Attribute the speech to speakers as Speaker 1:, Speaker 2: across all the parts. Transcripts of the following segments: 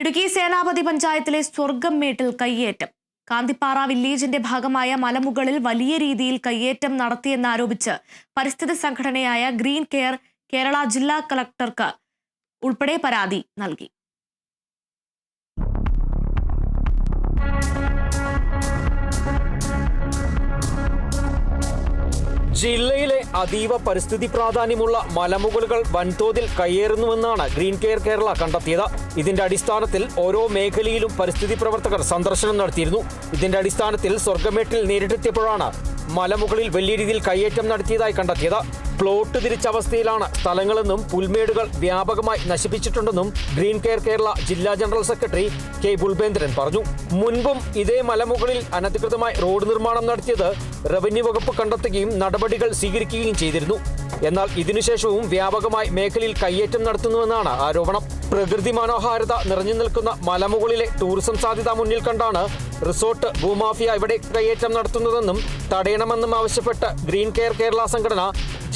Speaker 1: ഇടുക്കി സേനാപതി പഞ്ചായത്തിലെ സ്വർഗം മേട്ടിൽ കയ്യേറ്റം. കാന്തിപ്പാറ വില്ലേജിന്റെ ഭാഗമായ മലമുകളിൽ വലിയ രീതിയിൽ കയ്യേറ്റം നടത്തിയെന്നാരോപിച്ച് പരിസ്ഥിതി സംഘടനയായ ഗ്രീൻ കെയർ കേരള ജില്ലാ കളക്ടർക്ക് ഉൾപ്പെടെ പരാതി നൽകി.
Speaker 2: ജില്ലയിലെ അതീവ പരിസ്ഥിതി പ്രാധാന്യമുള്ള മലമുകളുകൾ വൻതോതിൽ കയ്യേറുന്നുവെന്നാണ് ഗ്രീൻ കെയർ കേരള കണ്ടെത്തിയത്. ഇതിന്റെ അടിസ്ഥാനത്തിൽ ഓരോ മേഖലയിലും പരിസ്ഥിതി പ്രവർത്തകർ സന്ദർശനം നടത്തിയിരുന്നു. ഇതിന്റെ അടിസ്ഥാനത്തിൽ സ്വർഗമേട്ടിൽ നേരിട്ടെത്തിയപ്പോഴാണ് മലമുകളിൽ വലിയ രീതിയിൽ കയ്യേറ്റം നടത്തിയതായി കണ്ടെത്തിയത്. പ്ലോട്ട് തിരിച്ച അവസ്ഥയിലാണ് സ്ഥലങ്ങളെന്നും പുൽമേടുകൾ വ്യാപകമായി നശിപ്പിച്ചിട്ടുണ്ടെന്നും ഗ്രീൻ കെയർ കേരള ജില്ലാ ജനറൽ സെക്രട്ടറി കെ ബുൾബേന്ദ്രൻ പറഞ്ഞു. മുൻപും ഇതേ മലമുകളിൽ അനധികൃതമായി റോഡ് നിർമ്മാണം നടത്തിയത് റവന്യൂ വകുപ്പ് കണ്ടെത്തുകയും നടപടികൾ സ്വീകരിക്കുകയും ചെയ്തിരുന്നു. എന്നാൽ ഇതിനുശേഷവും വ്യാപകമായി മേഖലയിൽ കയ്യേറ്റം നടത്തുന്നുവെന്നാണ് ആരോപണം. പ്രകൃതി മനോഹാരിത നിറഞ്ഞു നിൽക്കുന്ന മലമുകളിലെ ടൂറിസം സാധ്യത മുന്നിൽ കണ്ടാണ് റിസോർട്ട് ഭൂമാഫിയ ഇവിടെ കയ്യേറ്റം നടത്തുന്നതെന്നും തടയണമെന്നും ആവശ്യപ്പെട്ട് ഗ്രീൻ കെയർ കേരള സംഘടന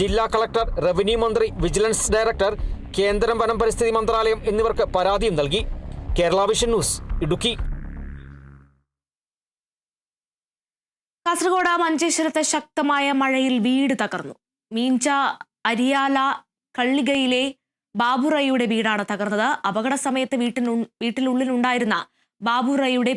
Speaker 2: ജില്ലാ കളക്ടർ റവന്യൂ മന്ത്രി വിജിലൻസ് ഡയറക്ടർ കേന്ദ്രം വനം പരിസ്ഥിതി മന്ത്രാലയം എന്നിവർക്ക് പരാതിയും നൽകി. Kerala vision news Idukki.
Speaker 1: Kasaragod മഞ്ചേശ്വരത്ത് ശക്തമായ മഴയിൽ വീട് തകർന്നു. മീഞ്ച അരിയാല കള്ളികയിലെ ബാബുറയുടെ വീടാണ് തകർന്നത്. അപകട സമയത്ത് വീട്ടിനു വീട്ടിനുള്ളിലുണ്ടായിരുന്ന ബാബുറയുടെ